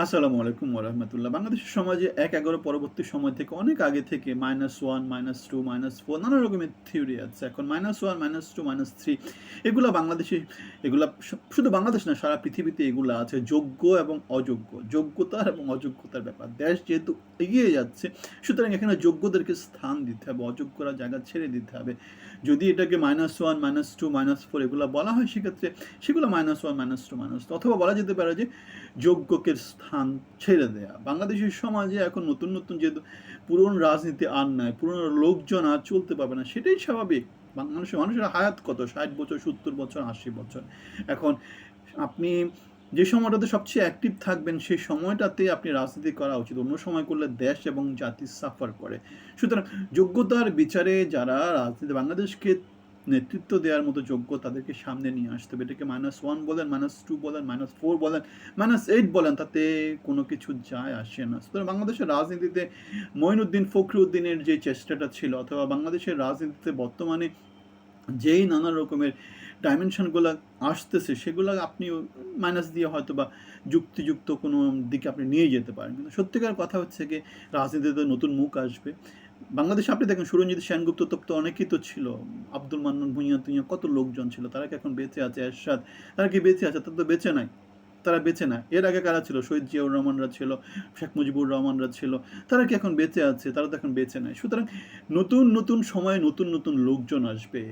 আসসালামু আলাইকুম ওরহমতুল্লাহ বাংলাদেশের সমাজে এক এগারো পরবর্তী সময় থেকে অনেক আগে থেকে minus one minus two minus four নানা রকমের থিওরি আছে। এখন minus one minus two minus three এগুলো বাংলাদেশে, এগুলা শুধু বাংলাদেশ না, সারা পৃথিবীতে এগুলো আছে। যোগ্য এবং অযোগ্য। যোগ্যতার এবং অযোগ্যতার ব্যাপার। দেশ যেহেতু এগিয়ে যাচ্ছে, সুতরাং এখানে যোগ্যদেরকে স্থান দিতে হবে, অযোগ্যরা জায়গা ছেড়ে দিতে হবে। যদি এটাকে minus one minus two minus four এগুলো বলা হয়, সেক্ষেত্রে সেগুলো minus one minus two minus অথবা বলা যেতে পারে যে যোগ্যকে স্থান ছেড়ে দেয়া। বাংলাদেশের সমাজে এখন নতুন নতুন যেহেতু পুরনো রাজনীতি আর নাই, পুরনো লোকজন আর চলতে পারবে না, সেটাই স্বাভাবিক। মানুষের মানুষের হায়াত কত? ষাট বছর, সত্তর বছর, আশি বছর। এখন আপনি যে সময়টাতে সবচেয়ে অ্যাক্টিভ থাকবেন, সেই সময়টাতে আপনি রাজনীতি করা উচিত। অন্য সময় করলে দেশ এবং জাতি সাফার করে। সুতরাং যোগ্যতার বিচারে যারা রাজনীতি, বাংলাদেশকে নেতৃত্ব দেওয়ার মতো যোগ্য তাদেরকে সামনে নিয়ে আসতে হবে। এটাকে মাইনাস ওয়ান বলেন মাইনাস টু বলেন মাইনাস ফোর বলেন মাইনাস এইট বলেন, তাতে কোনো কিছু যায় আসে না। সুতরাং বাংলাদেশের রাজনীতিতে মঈনুদ্দিন ফখরুদ্দিনের যে চেষ্টাটা ছিল অথবা বাংলাদেশের রাজনীতিতে বর্তমানে যেই নানা রকমের ডাইমেনশনগুলো আসতেছে, সেগুলো আপনি মাইনাস দিয়ে হয়তো বা যুক্তিযুক্ত কোনো দিকে আপনি নিয়ে যেতে পারেন। কিন্তু সত্যিকার কথা হচ্ছে কি রাজনীতিতে নতুন মুখ আসবে। বাংলাদেশে আপনি দেখেন, সুরঞ্জিত সেনগুপ্ত তো তো অনেকেই তো ছিল। আব্দুল মান্নান ভুঁইয়া তুইয়া কত লোকজন ছিল। তারা কি এখন বেঁচে আছে? এরশাদ, তারা কি বেঁচে আছে? তারা তো বেঁচে নাই। তারা বেঁচে না এর আগে কারা ছিল? শহীদ জিয়াউর রহমানরা ছিল, শেখ মুজিবুর রহমানরা ছিল। তারা কি এখন বেঁচে আছে? তারা তো এখন বেঁচে নাই। সুতরাং নতুন নতুন সময়ে নতুন নতুন লোকজন আসবে।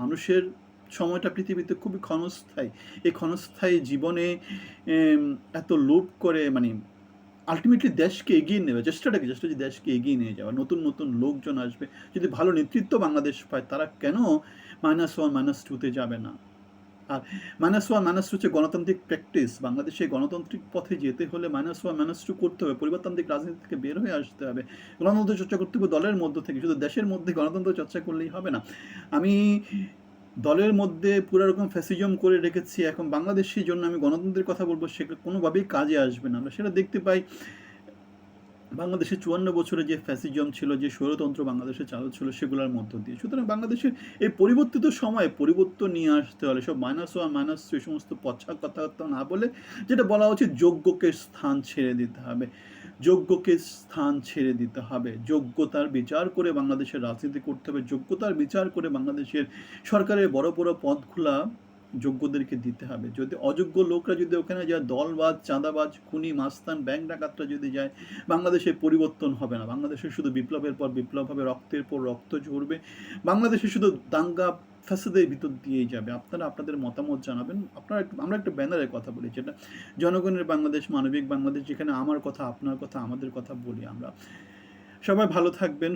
মানুষের সময়টা পৃথিবীতে খুবই ক্ষণস্থায়ী। এই ক্ষণস্থায়ী জীবনে এত লোভ করে মানে আলটিমেটলি দেশকে এগিয়ে নেবে চেষ্টাটা কি? চেষ্টা যে দেশকে এগিয়ে নিয়ে যাওয়া নতুন নতুন লোকজন আসবে, যদি ভালো নেতৃত্ব বাংলাদেশ পায়, তারা কেন মাইনাস ওয়ান মাইনাস টুতে যাবে না? আর মাইনাস ওয়ান মাইনাস টু হচ্ছে গণতান্ত্রিক প্র্যাকটিস বাংলাদেশে গণতান্ত্রিক পথে যেতে হলে মাইনাস ওয়ান মাইনাস টু করতে হবে, পরিবারতান্ত্রিক রাজনীতি থেকে বের হয়ে আসতে হবে। গণতন্ত্র চর্চা করতে হবে দলের মধ্য থেকে, শুধু দেশের মধ্যে গণতন্ত্র চর্চা করলেই হবে না। আমি দলের মধ্যে পুরো রকম ফ্যাসিজম করে রেখেছি, এখন বাংলাদেশের জন্য আমি গণতন্ত্রের কথা বলব, সেটা কোনোভাবেই কাজে আসবে না। আমরা সেটা দেখতে পাই। বাংলাদেশের চুয়ান্ন বছরে যে ফ্যাসিজম ছিল, যে স্বৈরতন্ত্র বাংলাদেশে চালু ছিল, সেগুলোর মধ্য দিয়ে। সুতরাং বাংলাদেশের এই পরিবর্তিত সময়ে পরিবর্তন নিয়ে আসতে হলে, সব মাইনাস ওয়ান মাইনাস এই সমস্ত পচ্ছা কথাবার্তা না বলে যেটা বলা উচিত, যোগ্যকে স্থান ছেড়ে দিতে হবে। যোগ্যকে স্থান ছেড়ে দিতে হবে। যোগ্যতার বিচার করে বাংলাদেশের রাজনীতি করতে হবে। যোগ্যতার বিচার করে বাংলাদেশের সরকারের বড় বড় পদগুলা যোগ্যদেরকে দিতে হবে। যদি অযোগ্য লোকরা যদি ওখানে যায়, দলবাজ, চাঁদাবাজ, খুনি, মাস্তান, ব্যাংক ডাকাতরা যদি যায়, বাংলাদেশে পরিবর্তন হবে না। বাংলাদেশে শুধু বিপ্লবের পর বিপ্লব হবে, রক্তের পর রক্ত ঝরবে। বাংলাদেশে শুধু দাঙ্গা ফ্যাসাদের ভিতর দিয়েই যাবে। আপনারা আপনাদের মতামত জানাবেন। আপনারা আমরা একটা ব্যানারের কথা বলি, যেটা জনগণের বাংলাদেশ, মানবিক বাংলাদেশ, যেখানে আমার কথা, আপনার কথা, আমাদের কথা বলি আমরা। সবাই ভালো থাকবেন